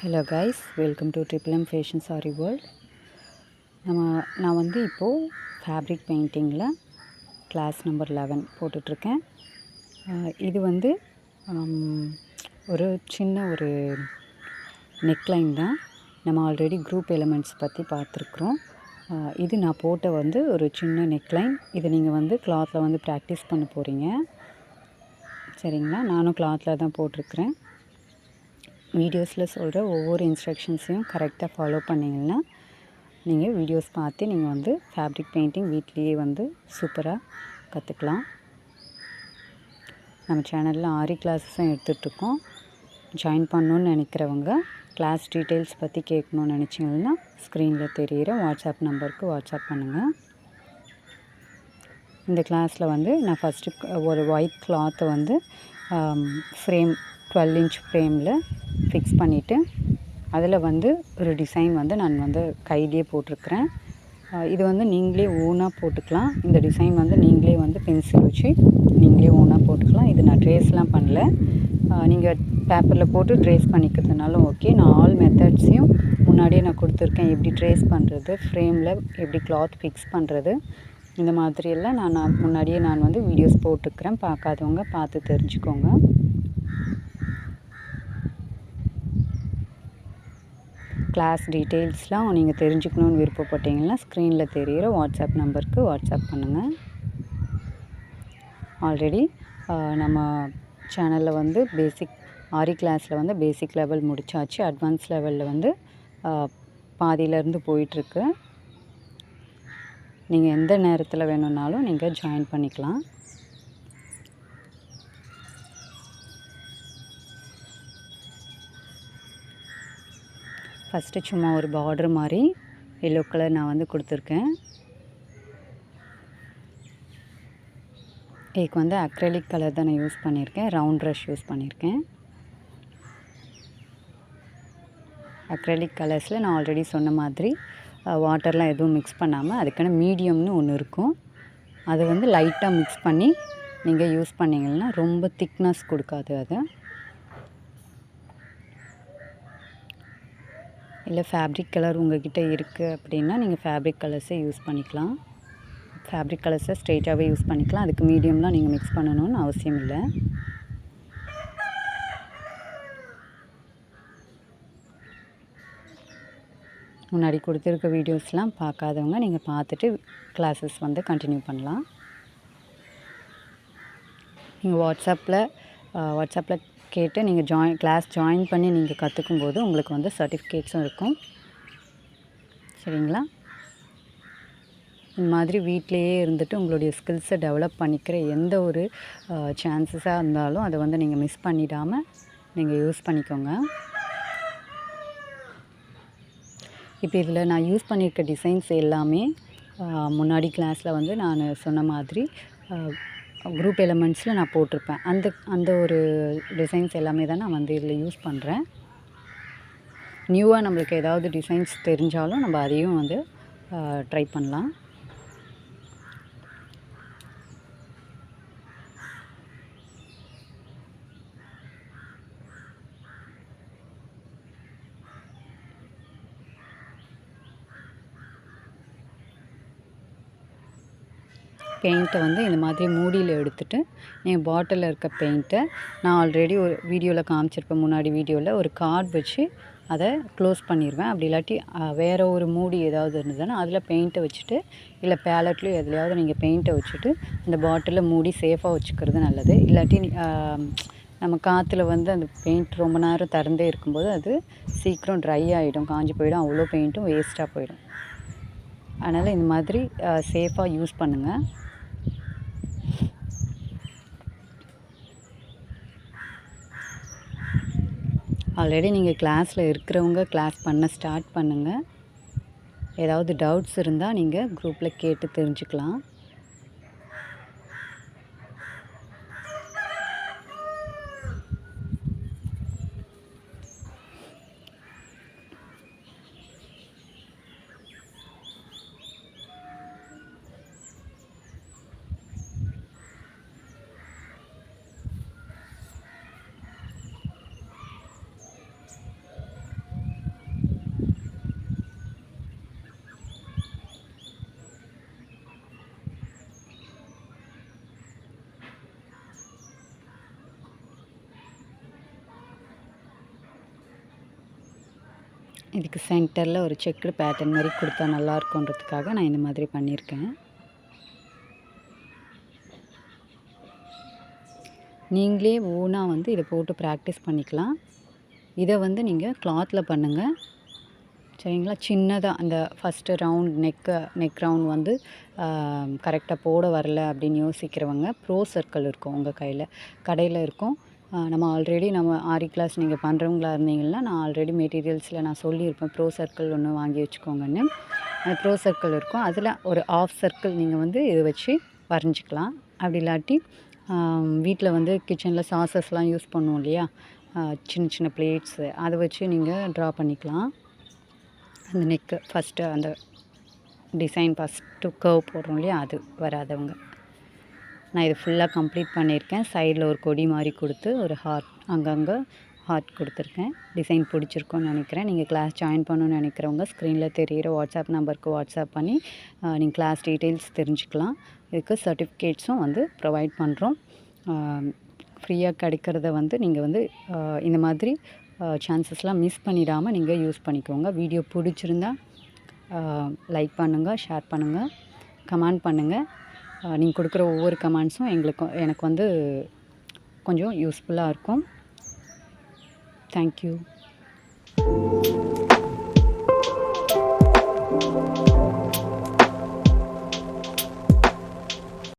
Hello guys welcome to triple M fashion sari world நம்ம நான் வந்து இப்போது ஃபேப்ரிக் பெயிண்டிங்கில் கிளாஸ் நம்பர் லெவன் போட்டுட்ருக்கேன். இது வந்து ஒரு சின்ன ஒரு நெக்லைன் தான். நம்ம ஆல்ரெடி குரூப் எலிமெண்ட்ஸ் பற்றி பார்த்துருக்குறோம். இது நான் போட்ட வந்து ஒரு சின்ன நெக்லைன் இதை நீங்கள் வந்து கிளாத்தில் வந்து ப்ராக்டிஸ் பண்ண போகிறீங்க சரிங்களா? நானும் கிளாத்தில் தான் போட்டிருக்கிறேன். வீடியோஸில் சொல்கிற ஒவ்வொரு இன்ஸ்ட்ரக்ஷன்ஸையும் கரெக்டாக ஃபாலோ பண்ணிங்கன்னா நீங்கள் வீடியோஸ் பார்த்து நீங்கள் வந்து ஃபேப்ரிக் பெயிண்டிங் வீட்லேயே வந்து சூப்பராக கற்றுக்கலாம். நம்ம சேனலில் ஆரி கிளாஸஸும் எடுத்துகிட்ருக்கோம். ஜாயின் பண்ணணுன்னு நினைக்கிறவங்க கிளாஸ் டீட்டெயில்ஸ் பற்றி கேட்கணுன்னு நினச்சிங்கன்னா ஸ்க்ரீனில் தெரிகிற வாட்ஸ்அப் நம்பருக்கு வாட்ஸ்அப் பண்ணுங்கள் இந்த கிளாஸில் வந்து நான் ஃபஸ்ட்டு ஒரு ஒயிட் கிளாத்தை வந்து ஃப்ரேம் டுவெல் இன்ச் ஃப்ரேமில் ஃபிக்ஸ் பண்ணிவிட்டு அதில் வந்து ஒரு டிசைன் வந்து நான் வந்து கையிலே போட்டிருக்கிறேன். இது வந்து நீங்களே ஓனாக போட்டுக்கலாம். இந்த டிசைன் வந்து நீங்களே வந்து பென்சில் வச்சு நீங்களே ஓனாக போட்டுக்கலாம். இது நான் ட்ரேஸ்லாம் பண்ணல. நீங்கள் பேப்பரில் போட்டு ட்ரேஸ் பண்ணிக்கிறதுனாலும் ஓகே நான் ஆல் மெத்தட்ஸையும் முன்னாடியே நான் கொடுத்துருக்கேன். எப்படி ட்ரேஸ் பண்ணுறது ஃப்ரேமில் எப்படி கிளாத் ஃபிக்ஸ் பண்ணுறது இந்த மாதிரியெல்லாம் நான் நான் முன்னாடியே நான் வந்து வீடியோஸ் போட்டிருக்கிறேன். பார்க்காதவங்க பார்த்து தெரிஞ்சுக்கோங்க. கிளாஸ் டீட்டெயில்ஸ்லாம் நீங்கள் தெரிஞ்சுக்கணுன்னு விருப்பப்பட்டீங்கன்னா ஸ்க்ரீனில் தெரிகிற வாட்ஸ்அப் நம்பருக்கு வாட்ஸ்அப் பண்ணுங்கள் ஆல்ரெடி நம்ம சேனலில் வந்து பேசிக் ஆரி கிளாஸில் வந்து பேசிக் லெவல் முடித்தாச்சு அட்வான்ஸ் லெவலில் வந்து பாதியிலேருந்து போயிட்டுருக்கு. நீங்கள் எந்த நேரத்தில் வேணும்னாலும் நீங்கள் ஜாயின் பண்ணிக்கலாம். ஃபஸ்ட்டு சும்மா ஒரு பார்டர் மாதிரி எல்லோ கலர் நான் வந்து கொடுத்துருக்கேன். இதுக்கு வந்து அக்ரலிக் கலர் தான் நான் யூஸ் பண்ணியிருக்கேன். ரவுண்ட் ப்ரஷ் யூஸ் பண்ணியிருக்கேன். அக்ரலிக் கலர்ஸில் நான் ஆல்ரெடி சொன்ன மாதிரி வாட்டர்லாம் எதுவும் மிக்ஸ் பண்ணாமல் அதுக்கான மீடியம்னு ஒன்று இருக்கும். அது வந்து லைட்டாக மிக்ஸ் பண்ணி நீங்கள் யூஸ் பண்ணிங்கன்னா ரொம்ப திக்னஸ் கொடுக்காது அது. இல்லை ஃபேப்ரிக் கலர் உங்கள்கிட்ட இருக்குது அப்படின்னா நீங்கள் ஃபேப்ரிக் கலர்ஸே யூஸ் பண்ணிக்கலாம். ஃபேப்ரிக் கலர்ஸை ஸ்ட்ரெயிட்டாகவே யூஸ் பண்ணிக்கலாம். அதுக்கு மீடியம்லாம் நீங்கள் மிக்ஸ் பண்ணணும்னு அவசியம் இல்லை. முன்னாடி கொடுத்துருக்க வீடியோஸ்லாம் பார்க்காதவங்க நீங்கள் பார்த்துட்டு கிளாஸஸ் வந்து கண்டினியூ பண்ணலாம். நீங்கள் வாட்ஸ்அப்பில் வாட்ஸ்அப்பில் கேட்டு நீங்கள் ஜாயின் கிளாஸ் ஜாயின் பண்ணி நீங்கள் கற்றுக்கும் போது உங்களுக்கு வந்து சர்டிஃபிகேட்ஸும் இருக்கும். சரிங்களா? இந்த மாதிரி வீட்டிலையே இருந்துட்டு உங்களுடைய ஸ்கில்ஸை டெவலப் பண்ணிக்கிற எந்த ஒரு சான்சஸாக இருந்தாலும் அதை வந்து நீங்கள் மிஸ் பண்ணிடாமல் நீங்கள் யூஸ் பண்ணிக்கோங்க. இப்போ இதில் நான் யூஸ் பண்ணியிருக்க டிசைன்ஸ் எல்லாமே முன்னாடி கிளாஸில் வந்து நான் சொன்ன மாதிரி குரூப் எலமெண்ட்ஸில் நான் போட்டிருப்பேன். அந்த அந்த ஒரு டிசைன்ஸ் எல்லாமே தான் நான் வந்து இதில் யூஸ் பண்ணுறேன் நியூவாக நம்மளுக்கு ஏதாவது டிசைன்ஸ் தெரிஞ்சாலும் நம்ம அதையும் வந்து ட்ரை பண்ணலாம். பெயிண்ட்டை வந்து இந்த மாதிரி மூடியில் எடுத்துட்டு என் பாட்டிலில் இருக்க பெயிண்ட்டை நான் ஆல்ரெடி ஒரு வீடியோவில் காமிச்சிருப்பேன். முன்னாடி வீடியோவில் ஒரு கார்டு வச்சு அதை க்ளோஸ் பண்ணிடுவேன் அப்படி இல்லாட்டி வேறு ஒரு மூடி ஏதாவது இருந்ததுன்னா அதில் பெயிண்ட்டை வச்சுட்டு இல்லை பேலட்லையும் எதுலையாவது நீங்கள் பெயிண்ட்டை வச்சுட்டு அந்த பாட்டிலில் மூடி சேஃபாக வச்சுக்கிறது நல்லது. இல்லாட்டி நம்ம காற்றுல வந்து அந்த பெயிண்ட் ரொம்ப நேரம் திறந்தே இருக்கும்போது அது சீக்கிரம் ட்ரை ஆகிடும் காஞ்சி போயிடும். அவ்வளோ பெயிண்ட்டும் வேஸ்ட்டாக போயிடும். அதனால் இந்த மாதிரி சேஃபாக யூஸ் பண்ணுங்கள் ஆல்ரெடி நீங்கள் கிளாஸில் இருக்கிறவங்க கிளாஸ் பண்ண ஸ்டார்ட் பண்ணுங்கள் ஏதாவது டவுட்ஸ் இருந்தால் நீங்கள் குரூப்பில் கேட்டு தெரிஞ்சுக்கலாம். இதுக்கு சென்டரில் ஒரு செக்குடு பேட்டர்ன் மாதிரி கொடுத்தா நல்லா இருக்குன்றதுக்காக நான் இந்த மாதிரி பண்ணியிருக்கேன். நீங்களே ஓனாக வந்து இதை போட்டு ப்ராக்டிஸ் பண்ணிக்கலாம். இதை வந்து நீங்கள் கிளாத்தில் பண்ணுங்கள் சரிங்களா? சின்னதாக அந்த first round neck neck round வந்து கரெக்டாக போட வரல அப்படின்னு யோசிக்கிறவங்க ப்ரோ சர்க்கிள் இருக்கும் உங்கள் கையில். கடையில் இருக்கும். நம்ம ஆல்ரெடி நம்ம ஆரி கிளாஸ் நீங்கள் பண்ணுறவங்களா இருந்தீங்கன்னா நான் ஆல்ரெடி மெட்டீரியல்ஸில் நான் சொல்லியிருப்பேன். ப்ரோ சர்க்கிள் ஒன்று வாங்கி வச்சுக்கோங்கன்னு. அந்த ப்ரோ சர்க்கிள் இருக்கும். அதில் ஒரு ஆஃப் சர்க்கிள் நீங்கள் வந்து இதை வச்சு வரைஞ்சிக்கலாம். அப்படி இல்லாட்டி வீட்டில் வந்து கிச்சனில் சாசஸ்லாம் யூஸ் பண்ணுவோம் இல்லையா? சின்ன சின்ன பிளேட்ஸு அதை வச்சு நீங்கள் ட்ரா பண்ணிக்கலாம். அந்த நெக்கு ஃபஸ்ட்டு அந்த டிசைன் ஃபஸ்ட்டு கர்வ் போடுறோம் இல்லையா? அது வராதவங்க. நான் இது ஃபுல்லாக கம்ப்ளீட் பண்ணியிருக்கேன். சைடில் ஒரு கொடி மாதிரி கொடுத்து ஒரு ஹார்ட் அங்கங்கே ஹார்ட் கொடுத்துருக்கேன். டிசைன் பிடிச்சிருக்கும்னு நினைக்கிறேன். நீங்கள் கிளாஸ் ஜாயின் பண்ணணும்னு நினைக்கிறவங்க ஸ்க்ரீனில் தெரிகிற வாட்ஸ்அப் நம்பருக்கு வாட்ஸ்அப் பண்ணி நீங்கள் கிளாஸ் டீட்டெயில்ஸ் தெரிஞ்சுக்கலாம். இதுக்கு சர்டிஃபிகேட்ஸும் வந்து ப்ரொவைட் பண்ணுறோம் ஃப்ரீயாக கிடைக்கிறத வந்து நீங்கள் வந்து இந்த மாதிரி சான்சஸ்லாம் மிஸ் பண்ணிடாமல் நீங்கள் யூஸ் பண்ணிக்கோங்க. வீடியோ பிடிச்சிருந்தா லைக் பண்ணுங்கள் ஷேர் பண்ணுங்கள் கமெண்ட் பண்ணுங்கள் நீங்கள் கொடுக்குற ஒவ்வொரு கமெண்ட்ஸும் எங்களுக்கு எனக்கு வந்து கொஞ்சம் யூஸ்ஃபுல்லாக இருக்கும். தேங்க்யூ